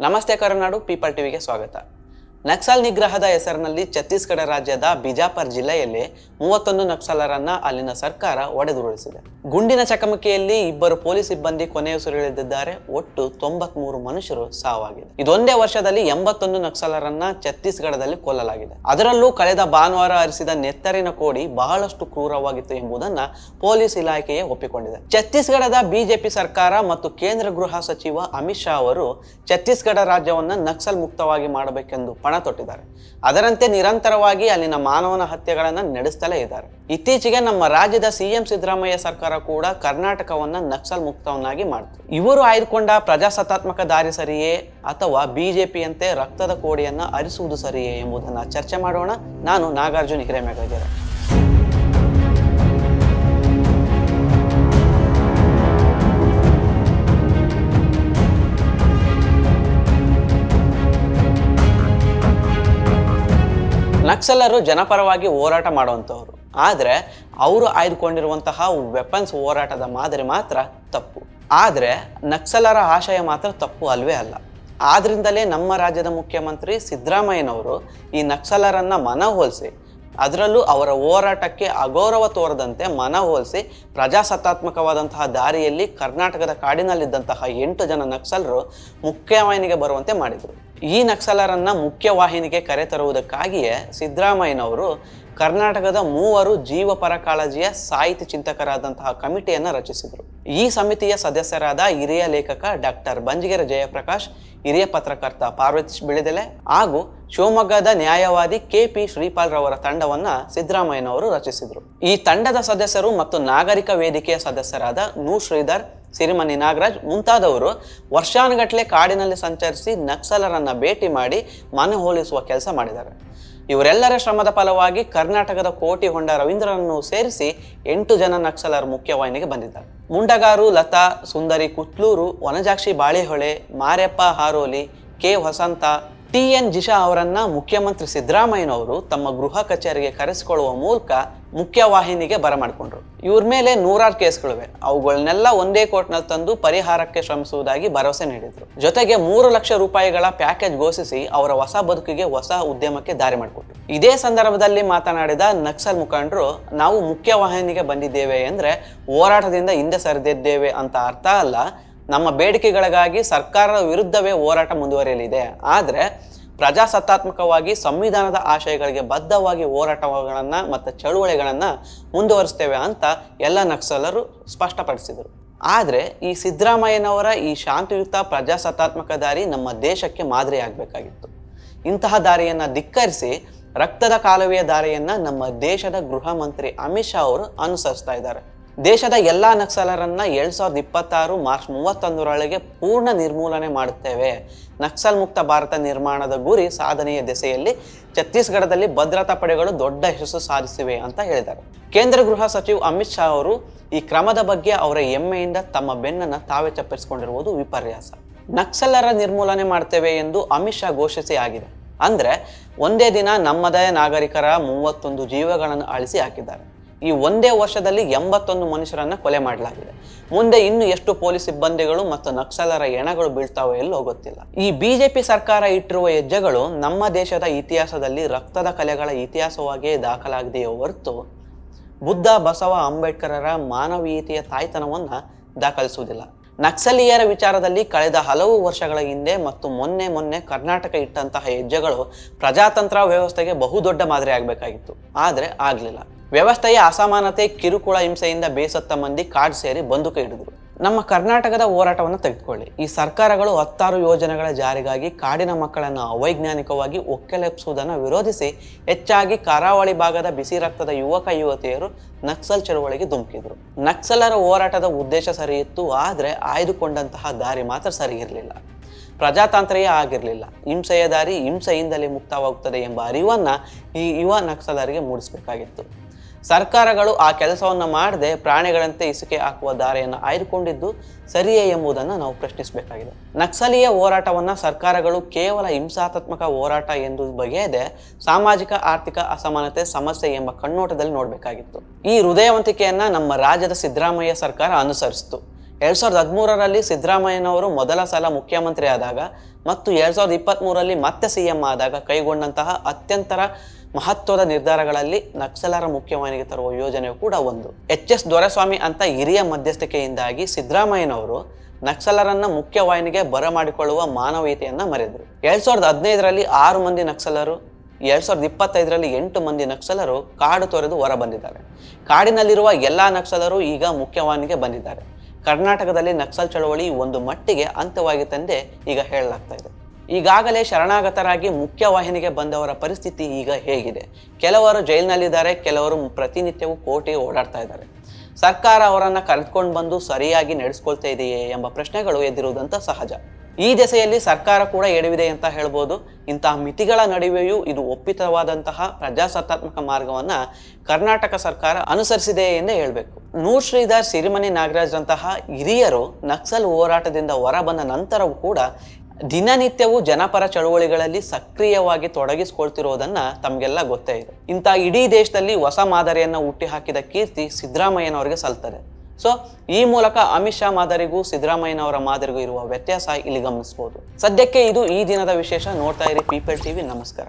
ನಮಸ್ತೆ ಕರುನಾಡು ಪೀಪಲ್ ಟಿವಿಗೆ ಸ್ವಾಗತ ನಕ್ಸಲ್ ನಿಗ್ರಹದ ಹೆಸರಿನಲ್ಲಿ ಛತ್ತೀಸ್ಗಢ ರಾಜ್ಯದ ಬಿಜಾಪುರ್ ಜಿಲ್ಲೆಯಲ್ಲಿ ಮೂವತ್ತೊಂದು ನಕ್ಸಲರನ್ನ ಅಲ್ಲಿನ ಸರ್ಕಾರ ಒಡೆದುರುಳಿಸಿದೆ. ಗುಂಡಿನ ಚಕಮಕಿಯಲ್ಲಿ ಇಬ್ಬರು ಪೊಲೀಸ್ ಸಿಬ್ಬಂದಿ ಕೊನೆಯುಸಿರೆಳೆದಿದ್ದಾರೆ ಒಟ್ಟು ತೊಂಬತ್ಮೂರು ಮನುಷ್ಯರು ಸಾವಾಗಿದೆ. ಇದೊಂದೇ ವರ್ಷದಲ್ಲಿ ಎಂಬತ್ತೊಂದು ನಕ್ಸಲರನ್ನ ಛತ್ತೀಸ್ಗಢದಲ್ಲಿ ಕೊಲ್ಲಲಾಗಿದೆ. ಅದರಲ್ಲೂ ಕಳೆದ ಭಾನುವಾರ ಹರಿಸಿದ ನೆತ್ತರಿನ ಕೋಡಿ ಬಹಳಷ್ಟು ಕ್ರೂರವಾಗಿತ್ತು ಎಂಬುದನ್ನ ಪೊಲೀಸ್ ಇಲಾಖೆಯೇ ಒಪ್ಪಿಕೊಂಡಿದೆ. ಛತ್ತೀಸ್ಗಢದ ಬಿಜೆಪಿ ಸರ್ಕಾರ ಮತ್ತು ಕೇಂದ್ರ ಗೃಹ ಸಚಿವ ಅಮಿತ್ ಶಾ ಅವರು ಛತ್ತೀಸ್ಗಢ ರಾಜ್ಯವನ್ನ ನಕ್ಸಲ್ ಮುಕ್ತವಾಗಿ ಮಾಡಬೇಕೆಂದು ಪಣ ತೊಟ್ಟಿದ್ದಾರೆ. ಅದರಂತೆ ನಿರಂತರವಾಗಿ ಅಲ್ಲಿನ ಮಾನವನ ಹತ್ಯೆಗಳನ್ನ ನಡೆಸ್ತಲೇ ಇದ್ದಾರೆ. ಇತ್ತೀಚೆಗೆ ನಮ್ಮ ರಾಜ್ಯದ ಸಿಎಂ ಸಿದ್ದರಾಮಯ್ಯ ಸರ್ಕಾರ ಕೂಡ ಕರ್ನಾಟಕವನ್ನ ನಕ್ಸಲ್ ಮುಕ್ತವನ್ನಾಗಿ ಮಾಡಿತು. ಇವರು ಆಯ್ದುಕೊಂಡ ಪ್ರಜಾಸತ್ತಾತ್ಮಕ ದಾರಿ ಸರಿಯೇ ಅಥವಾ ಬಿಜೆಪಿಯಂತೆ ರಕ್ತದ ಕೋಡಿಯನ್ನ ಅರಿಸುವುದು ಸರಿಯೇ ಎಂಬುದನ್ನ ಚರ್ಚೆ ಮಾಡೋಣ. ನಾನು ನಾಗಾರ್ಜುನ ಹಿರೇಮೆಗಗೆರೆ ನಕ್ಸಲರು ಜನಪರವಾಗಿ ಹೋರಾಟ ಮಾಡುವಂಥವ್ರು ಆದರೆ ಅವರು ಆಯ್ದುಕೊಂಡಿರುವಂತಹ ವೆಪನ್ಸ್ ಹೋರಾಟದ ಮಾದರಿ ಮಾತ್ರ ತಪ್ಪು. ಆದರೆ ನಕ್ಸಲರ ಆಶಯ ಮಾತ್ರ ತಪ್ಪು ಅಲ್ವೇ ಅಲ್ಲ. ಆದ್ರಿಂದಲೇ ನಮ್ಮ ರಾಜ್ಯದ ಮುಖ್ಯಮಂತ್ರಿ ಸಿದ್ದರಾಮಯ್ಯನವರು ಈ ನಕ್ಸಲರನ್ನ ಮನವೊಲಿಸಿ ಅದರಲ್ಲೂ ಅವರ ಹೋರಾಟಕ್ಕೆ ಅಗೌರವ ತೋರದಂತೆ ಮನವೊಲಿಸಿ ಪ್ರಜಾಸತ್ತಾತ್ಮಕವಾದಂತಹ ದಾರಿಯಲ್ಲಿ ಕರ್ನಾಟಕದ ಕಾಡಿನಲ್ಲಿದ್ದಂತಹ ಎಂಟು ಜನ ನಕ್ಸಲರು ಮುಖ್ಯವಾಹಿನಿಗೆ ಬರುವಂತೆ ಮಾಡಿದರು. ಈ ನಕ್ಸಲರನ್ನ ಮುಖ್ಯವಾಹಿನಿಗೆ ಕರೆತರುವುದಕ್ಕಾಗಿಯೇ ಸಿದ್ದರಾಮಯ್ಯನವರು ಕರ್ನಾಟಕದ ಮೂವರು ಜೀವಪರ ಪರಕಾಳಜಿಯ ಸಾಹಿತ್ಯ ಚಿಂತಕರಾದಂತಹ ಕಮಿಟಿಯನ್ನು ರಚಿಸಿದರು. ಈ ಸಮಿತಿಯ ಸದಸ್ಯರಾದ ಹಿರಿಯ ಲೇಖಕ ಡಾಕ್ಟರ್ ಬಂಜಿಗೆರೆ ಜಯಪ್ರಕಾಶ್, ಹಿರಿಯ ಪತ್ರಕರ್ತ ಪಾರ್ವತಿ ಬಿಳಿದೆಲೆ ಹಾಗೂ ಶಿವಮೊಗ್ಗದ ನ್ಯಾಯವಾದಿ ಕೆ ಪಿ ಶ್ರೀಪಾಲ್ ರವರ ತಂಡವನ್ನ ಸಿದ್ದರಾಮಯ್ಯನವರು ರಚಿಸಿದರು. ಈ ತಂಡದ ಸದಸ್ಯರು ಮತ್ತು ನಾಗರಿಕ ವೇದಿಕೆಯ ಸದಸ್ಯರಾದ ನೂ ಶ್ರೀಧರ್ ಸಿರಿಮನಿ ನಾಗರಾಜ್ ಮುಂತಾದವರು ವರ್ಷಾನುಗಟ್ಟಲೆ ಕಾಡಿನಲ್ಲಿ ಸಂಚರಿಸಿ ನಕ್ಸಲರನ್ನ ಭೇಟಿ ಮಾಡಿ ಮನೆ ಹೋಲಿಸುವ ಕೆಲಸ ಮಾಡಿದ್ದಾರೆ. ಇವರೆಲ್ಲರ ಶ್ರಮದ ಫಲವಾಗಿ ಕರ್ನಾಟಕದ ಕೋಟಿ ಹೊಂಡ ರವೀಂದ್ರನನ್ನು ಸೇರಿಸಿ ಎಂಟು ಜನ ನಕ್ಸಲರು ಮುಖ್ಯವಾಹಿನಿಗೆ ಬಂದಿದ್ದಾರೆ. Mundagaru, Latha, Sundari, Kuthluru, Vanajakshi Balehole Maryappa Haroli, K Vasantha, T N Jisha ಅವರನ್ನ ಮುಖ್ಯಮಂತ್ರಿ ಸಿದ್ದರಾಮಯ್ಯನವರು ತಮ್ಮ ಗೃಹ ಕಚೇರಿಗೆ ಕರೆಸಿಕೊಳ್ಳುವ ಮೂಲಕ ಮುಖ್ಯವಾಹಿನಿಗೆ ಬರಮಾಡಿಕೊಂಡ್ರು ಇವ್ರ ಮೇಲೆ ನೂರಾರು ಕೇಸ್ಗಳಿವೆ. ಅವುಗಳನ್ನೆಲ್ಲ ಒಂದೇ ಕೋರ್ಟ್ನಲ್ಲಿ ತಂದು ಪರಿಹಾರಕ್ಕೆ ಶ್ರಮಿಸುವುದಾಗಿ ಭರವಸೆ ನೀಡಿದ್ರು. ಜೊತೆಗೆ ಮೂರು ಲಕ್ಷ ರೂಪಾಯಿಗಳ ಪ್ಯಾಕೇಜ್ ಘೋಷಿಸಿ ಅವರ ಹೊಸ ಬದುಕಿಗೆ ಹೊಸ ಉದ್ಯಮಕ್ಕೆ ದಾರಿ ಮಾಡಿಕೊಟ್ರು. ಇದೇ ಸಂದರ್ಭದಲ್ಲಿ ಮಾತನಾಡಿದ ನಕ್ಸಲ್ ಮುಖಂಡರು, ನಾವು ಮುಖ್ಯವಾಹಿನಿಗೆ ಬಂದಿದ್ದೇವೆ ಅಂದ್ರೆ ಹೋರಾಟದಿಂದ ಹಿಂದೆ ಸರಿದಿದ್ದೇವೆ ಅಂತ ಅರ್ಥ ಅಲ್ಲ. ನಮ್ಮ ಬೇಡಿಕೆಗಳಿಗಾಗಿ ಸರ್ಕಾರದ ವಿರುದ್ಧವೇ ಹೋರಾಟ ಮುಂದುವರಿಯಲಿದೆ. ಆದರೆ ಪ್ರಜಾಸತ್ತಾತ್ಮಕವಾಗಿ ಸಂವಿಧಾನದ ಆಶಯಗಳಿಗೆ ಬದ್ಧವಾಗಿ ಹೋರಾಟಗಳನ್ನು ಮತ್ತು ಚಳುವಳಿಗಳನ್ನು ಮುಂದುವರಿಸ್ತೇವೆ ಅಂತ ಎಲ್ಲ ನಕ್ಸಲರು ಸ್ಪಷ್ಟಪಡಿಸಿದರು. ಆದರೆ ಈ ಸಿದ್ದರಾಮಯ್ಯನವರ ಈ ಶಾಂತಿಯುತ ಪ್ರಜಾಸತ್ತಾತ್ಮಕ ದಾರಿ ನಮ್ಮ ದೇಶಕ್ಕೆ ಮಾದರಿಯಾಗಬೇಕಾಗಿತ್ತು ಇಂತಹ ದಾರಿಯನ್ನು ಧಿಕ್ಕರಿಸಿ ರಕ್ತದ ಕಾಲುವೆಯ ದಾರಿಯನ್ನು ನಮ್ಮ ದೇಶದ ಗೃಹ ಮಂತ್ರಿ ಅಮಿತ್ ಶಾ ಅವರು ಅನುಸರಿಸ್ತಾ ಇದ್ದಾರೆ. ದೇಶದ ಎಲ್ಲ ನಕ್ಸಲರನ್ನ ಎರಡ್ ಸಾವಿರದ ಇಪ್ಪತ್ತಾರು ಮಾರ್ಚ್ ಮೂವತ್ತೊಂದರೊಳಗೆ ಪೂರ್ಣ ನಿರ್ಮೂಲನೆ ಮಾಡುತ್ತೇವೆ. ನಕ್ಸಲ್ ಮುಕ್ತ ಭಾರತ ನಿರ್ಮಾಣದ ಗುರಿ ಸಾಧನೆಯ ದೆಸೆಯಲ್ಲಿ ಛತ್ತೀಸ್ಗಢದಲ್ಲಿ ಭದ್ರತಾ ಪಡೆಗಳು ದೊಡ್ಡ ಯಶಸ್ಸು ಸಾಧಿಸಿವೆ ಅಂತ ಹೇಳಿದರು ಕೇಂದ್ರ ಗೃಹ ಸಚಿವ ಅಮಿತ್ ಶಾ ಅವರು ಈ ಕ್ರಮದ ಬಗ್ಗೆ ಅವರ ಹೆಮ್ಮೆಯಿಂದ ತಮ್ಮ ಬೆನ್ನನ್ನು ತಾವೇ ಚಪ್ಪರಿಸಿಕೊಂಡಿರುವುದು ವಿಪರ್ಯಾಸ. ನಕ್ಸಲರ ನಿರ್ಮೂಲನೆ ಮಾಡ್ತೇವೆ ಎಂದು ಅಮಿತ್ ಶಾ ಘೋಷಿಸಿ ಆಗಿದೆ. ಅಂದ್ರೆ ಒಂದೇ ದಿನ ನಮ್ಮದೇ ನಾಗರಿಕರ ಮೂವತ್ತೊಂದು ಜೀವಗಳನ್ನು ಅಳಿಸಿ ಹಾಕಿದ್ದಾರೆ. ಈ ಒಂದೇ ವರ್ಷದಲ್ಲಿ ಎಂಬತ್ತೊಂದು ಮನುಷ್ಯರನ್ನ ಕೊಲೆ ಮಾಡಲಾಗಿದೆ. ಮುಂದೆ ಇನ್ನು ಎಷ್ಟು ಪೊಲೀಸ್ ಸಿಬ್ಬಂದಿಗಳು ಮತ್ತು ನಕ್ಸಲರ ಎಣಗಳು ಬೀಳ್ತಾವೋ ಎಲ್ಲೋ ಗೊತ್ತಿಲ್ಲ. ಈ ಬಿಜೆಪಿ ಸರ್ಕಾರ ಇಟ್ಟಿರುವ ಹೆಜ್ಜೆಗಳು ನಮ್ಮ ದೇಶದ ಇತಿಹಾಸದಲ್ಲಿ ರಕ್ತದ ಕಲೆಗಳ ಇತಿಹಾಸವಾಗಿಯೇ ದಾಖಲಾಗಿದೆಯೋ ಹೊರತು ಬುದ್ಧ, ಬಸವ, ಅಂಬೇಡ್ಕರರ ಮಾನವೀಯತೆಯ ತಾಯ್ತನವನ್ನ ದಾಖಲಿಸುವುದಿಲ್ಲ. ನಕ್ಸಲೀಯರ ವಿಚಾರದಲ್ಲಿ ಕಳೆದ ಹಲವು ವರ್ಷಗಳ ಹಿಂದೆ ಮತ್ತು ಮೊನ್ನೆ ಮೊನ್ನೆ ಕರ್ನಾಟಕ ಇಟ್ಟಂತಹ ಹೆಜ್ಜೆಗಳು ಪ್ರಜಾತಂತ್ರ ವ್ಯವಸ್ಥೆಗೆ ಬಹುದೊಡ್ಡ ಮಾದರಿ ಆಗಬೇಕಾಗಿತ್ತು ಆದರೆ ಆಗಲಿಲ್ಲ. ವ್ಯವಸ್ಥೆಯ ಅಸಮಾನತೆ, ಕಿರುಕುಳ, ಹಿಂಸೆಯಿಂದ ಬೇಸತ್ತ ಮಂದಿ ಕಾಡ್ ಸೇರಿ ಬಂದೂಕ ಹಿಡಿದ್ರು. ನಮ್ಮ ಕರ್ನಾಟಕದ ಹೋರಾಟವನ್ನು ತೆಗೆದುಕೊಳ್ಳಿ. ಈ ಸರ್ಕಾರಗಳು ಹತ್ತಾರು ಯೋಜನೆಗಳ ಜಾರಿಗಾಗಿ ಕಾಡಿನ ಮಕ್ಕಳನ್ನು ಅವೈಜ್ಞಾನಿಕವಾಗಿ ಒಕ್ಕೆಲೆಪ್ಸುವುದನ್ನು ವಿರೋಧಿಸಿ ಹೆಚ್ಚಾಗಿ ಕರಾವಳಿ ಭಾಗದ ಬಿಸಿ ರಕ್ತದ ಯುವಕ, ಯುವತಿಯರು ನಕ್ಸಲ್ ಚಳುವಳಿಗೆ ಧುಮುಕಿದ್ರು. ನಕ್ಸಲರ ಹೋರಾಟದ ಉದ್ದೇಶ ಸರಿಯಿತ್ತು ಆದರೆ ಆಯ್ದುಕೊಂಡಂತಹ ದಾರಿ ಮಾತ್ರ ಸರಿ ಇರಲಿಲ್ಲ. ಪ್ರಜಾತಾಂತ್ರೀಯ ಆಗಿರಲಿಲ್ಲ. ಹಿಂಸೆಯ ದಾರಿ ಹಿಂಸೆಯಿಂದಲೇ ಮುಕ್ತವಾಗುತ್ತದೆ ಎಂಬ ಅರಿವನ್ನ ಈ ಯುವ ನಕ್ಸಲರಿಗೆ ಮೂಡಿಸಬೇಕಾಗಿತ್ತು. ಸರ್ಕಾರಗಳು ಆ ಕೆಲಸವನ್ನು ಮಾಡದೆ ಪ್ರಾಣಿಗಳಂತೆ ಇಸುಕೆ ಹಾಕುವ ದಾರಿಯನ್ನು ಆಯ್ದುಕೊಂಡಿದ್ದು ಸರಿಯೇ ಎಂಬುದನ್ನು ನಾವು ಪ್ರಶ್ನಿಸಬೇಕಾಗಿದೆ. ನಕ್ಸಲೀಯ ಹೋರಾಟವನ್ನು ಸರ್ಕಾರಗಳು ಕೇವಲ ಹಿಂಸಾತ್ಮಕ ಹೋರಾಟ ಎಂದು ಬಗೆಯದೆ ಸಾಮಾಜಿಕ, ಆರ್ಥಿಕ ಅಸಮಾನತೆ, ಸಮಸ್ಯೆ ಎಂಬ ಕಣ್ಣೋಟದಲ್ಲಿ ನೋಡಬೇಕಾಗಿತ್ತು. ಈ ಹೃದಯವಂತಿಕೆಯನ್ನು ನಮ್ಮ ರಾಜ್ಯದ ಸಿದ್ದರಾಮಯ್ಯ ಸರ್ಕಾರ ಅನುಸರಿಸಿತು ಎರಡ್ ಸಾವಿರದ ಹದಿಮೂರರಲ್ಲಿ ಸಿದ್ದರಾಮಯ್ಯನವರು ಮೊದಲ ಸಲ ಮುಖ್ಯಮಂತ್ರಿ ಆದಾಗ ಮತ್ತು ಎರಡ್ ಸಾವಿರದ ಇಪ್ಪತ್ತ್ಮೂರರಲ್ಲಿ ಮತ್ತೆ ಸಿ ಎಂ ಆದಾಗ ಕೈಗೊಂಡಂತಹ ಅತ್ಯಂತರ ಮಹತ್ವದ ನಿರ್ಧಾರಗಳಲ್ಲಿ ನಕ್ಸಲರ ಮುಖ್ಯವಾಹಿನಿಗೆ ತರುವ ಯೋಜನೆಯು ಕೂಡ ಒಂದು. ಎಚ್ ಎಸ್ ದೊರೆಸ್ವಾಮಿ ಅಂತ ಹಿರಿಯ ಮಧ್ಯಸ್ಥಿಕೆಯಿಂದಾಗಿ ಸಿದ್ದರಾಮಯ್ಯನವರು ನಕ್ಸಲರನ್ನ ಮುಖ್ಯವಾಹಿನಿಗೆ ಬರಮಾಡಿಕೊಳ್ಳುವ ಮಾನವೀಯತೆಯನ್ನ ಮರೆದರು. ಎರಡ್ ಸಾವಿರದ ಹದಿನೈದರಲ್ಲಿ ಆರು ಮಂದಿ ನಕ್ಸಲರು, ಎರಡ್ ಸಾವಿರದ ಇಪ್ಪತ್ತೈದರಲ್ಲಿ ಎಂಟು ಮಂದಿ ನಕ್ಸಲರು ಕಾಡು ತೊರೆದು ಹೊರ ಬಂದಿದ್ದಾರೆ ಕಾಡಿನಲ್ಲಿರುವ ಎಲ್ಲಾ ನಕ್ಸಲರು ಈಗ ಮುಖ್ಯವಾಹಿನಿಗೆ ಬಂದಿದ್ದಾರೆ. ಕರ್ನಾಟಕದಲ್ಲಿ ನಕ್ಸಲ್ ಚಳವಳಿ ಒಂದು ಮಟ್ಟಿಗೆ ಅಂತ್ಯವಾಗಿತ್ತೆಂದೇ ಈಗ ಹೇಳಲಾಗ್ತಾ ಇದೆ. ಈಗಾಗಲೇ ಶರಣಾಗತರಾಗಿ ಮುಖ್ಯವಾಹಿನಿಗೆ ಬಂದವರ ಪರಿಸ್ಥಿತಿ ಈಗ ಹೇಗಿದೆ. ಕೆಲವರು ಜೈಲಿನಲ್ಲಿದ್ದಾರೆ, ಕೆಲವರು ಪ್ರತಿನಿತ್ಯವೂ ಕೋರ್ಟಿಗೆ ಓಡಾಡ್ತಾ ಇದ್ದಾರೆ. ಸರ್ಕಾರ ಅವರನ್ನು ಕರೆದುಕೊಂಡು ಬಂದು ಸರಿಯಾಗಿ ನಡೆಸ್ಕೊಳ್ತಾ ಇದೆಯೇ ಎಂಬ ಪ್ರಶ್ನೆಗಳು ಎದ್ದಿರುವುದಂತ ಸಹಜ. ಈ ದೆಸೆಯಲ್ಲಿ ಸರ್ಕಾರ ಕೂಡ ಎಡವಿದೆ ಅಂತ ಹೇಳ್ಬೋದು. ಇಂತಹ ಮಿತಿಗಳ ನಡುವೆಯೂ ಇದು ಒಪ್ಪಿತವಾದಂತಹ ಪ್ರಜಾಸತ್ತಾತ್ಮಕ ಮಾರ್ಗವನ್ನ ಕರ್ನಾಟಕ ಸರ್ಕಾರ ಅನುಸರಿಸಿದೆ ಎಂದೇ ಹೇಳಬೇಕು. ನೂರ್ ಶ್ರೀಧರ್ ಸಿರಿಮನೆ ನಾಗರಾಜ್ರಂತಹ ಹಿರಿಯರು ನಕ್ಸಲ್ ಹೋರಾಟದಿಂದ ಹೊರಬಂದ ನಂತರವೂ ಕೂಡ ದಿನನಿತ್ಯವೂ ಜನಪರ ಚಳುವಳಿಗಳಲ್ಲಿ ಸಕ್ರಿಯವಾಗಿ ತೊಡಗಿಸಿಕೊಳ್ತಿರೋದನ್ನ ತಮಗೆಲ್ಲ ಗೊತ್ತೇ ಇದೆ. ಇಂಥ ಇಡೀ ದೇಶದಲ್ಲಿ ಹೊಸ ಮಾದರಿಯನ್ನ ಹುಟ್ಟಿಹಾಕಿದ ಕೀರ್ತಿ ಸಿದ್ದರಾಮಯ್ಯನವರಿಗೆ ಸಲ್ತದೆ. ಸೊ ಈ ಮೂಲಕ ಅಮಿತ್ ಶಾ ಮಾದರಿಗೂ ಸಿದ್ದರಾಮಯ್ಯನವರ ಮಾದರಿಗೂ ಇರುವ ವ್ಯತ್ಯಾಸ ಇಲ್ಲಿ ಗಮನಿಸಬಹುದು ಸದ್ಯಕ್ಕೆ ಇದು ಈ ದಿನದ ವಿಶೇಷ ನೋಡ್ತಾ ಇರಿ ಪೀಪಲ್ ಟಿವಿ ನಮಸ್ಕಾರ.